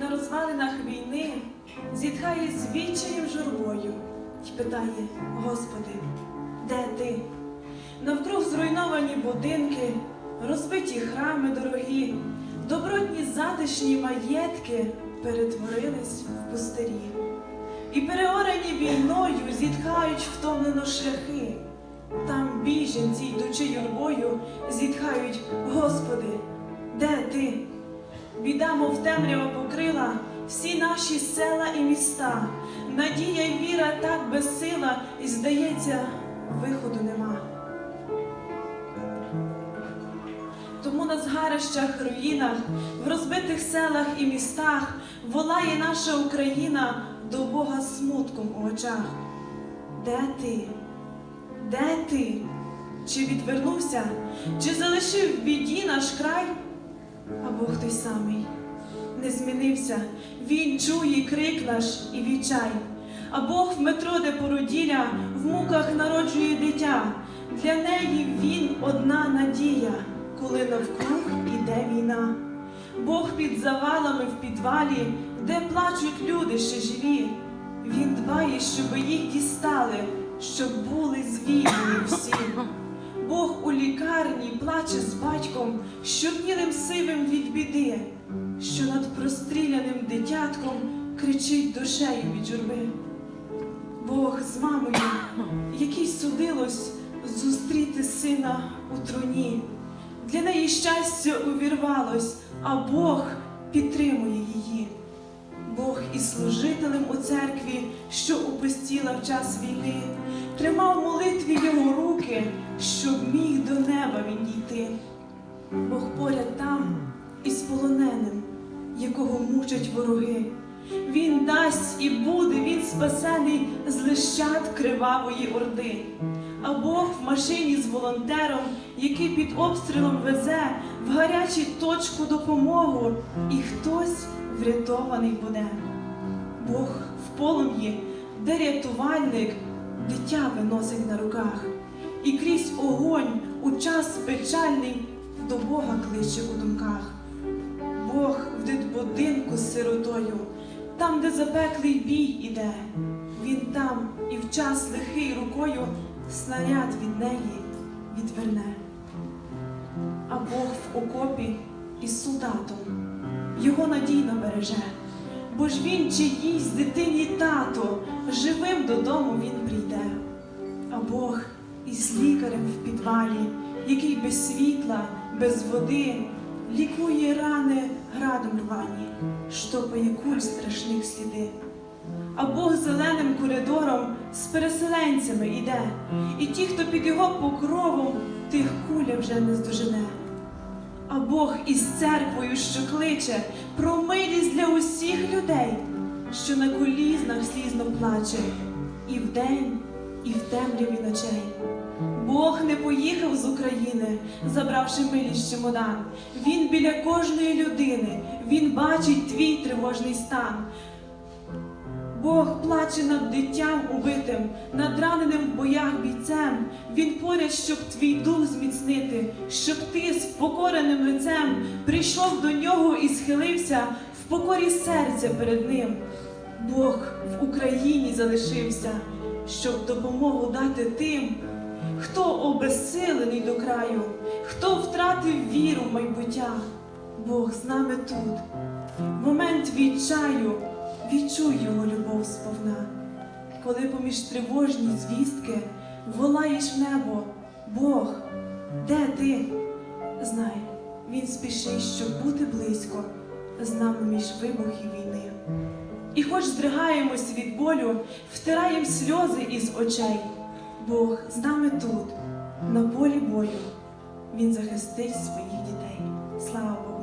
на розвалинах війни, зітхає з відчаєм журбою й питає: Господи, де ти? Навкруг зруйновані будинки, розбиті храми дорогі, добротні затишні маєтки перетворились в пустирі. І переорені війною зітхають втомлено шляхи. Там біженці, йдучи юрбою, зітхають, Господи, де ти? Біда, мов темрява покрила всі наші села і міста. Надія й віра так безсила, і здається, виходу нема. Тому на згарищах, руїнах, в розбитих селах і містах волає наша Україна до Бога смутком у очах. Де ти? Де ти? Чи відвернувся, чи залишив в біді наш край? А Бог той самий не змінився, Він чує крик наш і відчай. А Бог в метро, де породілля, в муках народжує дитя. Для неї він одна надія, коли навкруг іде війна. Бог під завалами в підвалі, де плачуть люди ще живі. Він дбає, щоб їх дістали, щоб були звільнені всі. Бог у лікарні плаче з батьком, щорнілим сивим від біди, що над простріляним дитятком кричить душею від журби. Бог з мамою, якій судилось зустріти сина у труні. Для неї щастя увірвалось, а Бог підтримує її. Бог із служителем у церкві, що опустіла в час війни, тримав молитві його руки, щоб міг до неба він дійти. Бог поряд там із полоненим, якого мучать вороги. Він дасть і буде він спасений з лищат кривавої орди. А Бог в машині з волонтером, який під обстрілом везе в гарячу точку допомогу, і хтось врятований буде. Бог в полум'ї, де рятувальник дитя виносить на руках, і крізь огонь у час печальний до Бога кличе у думках. Бог в дитбудинку з сиротою, там, де запеклий бій іде, він там і в час лихий рукою снаряд від неї відверне. В окопі із солдатом його надійно береже, бо ж він чиїсь дитині тато, живим додому він прийде. А Бог із лікарем в підвалі, який без світла, без води лікує рани градом рвані, штопає куль страшних сліди. А Бог зеленим коридором з переселенцями іде, і ті, хто під його покровом, тих куля вже не здожене. А Бог із церквою, що кличе про милість для усіх людей, що на колізнах слізно плаче, і вдень, і в темряві ночей. Бог не поїхав з України, забравши милість чемодан. Він біля кожної людини, він бачить твій тривожний стан. Бог плаче над дитям убитим, над раненим в боях бійцем. Він поряд, щоб твій дух зміцнити, щоб ти з впокореним лицем прийшов до нього і схилився в покорі серця перед ним. Бог в Україні залишився, щоб допомогу дати тим, хто обезсилений до краю, хто втратив віру в майбуття. Бог з нами тут. В момент відчаю відчуй його любов сповна, коли поміж тривожні звістки волаєш в небо, Бог, де ти? Знай, він спішить, щоб бути близько з нами між вибухів війни. І хоч здригаємось від болю, втираєм сльози із очей. Бог з нами тут, на полі бою, Він захистить своїх дітей. Слава Богу!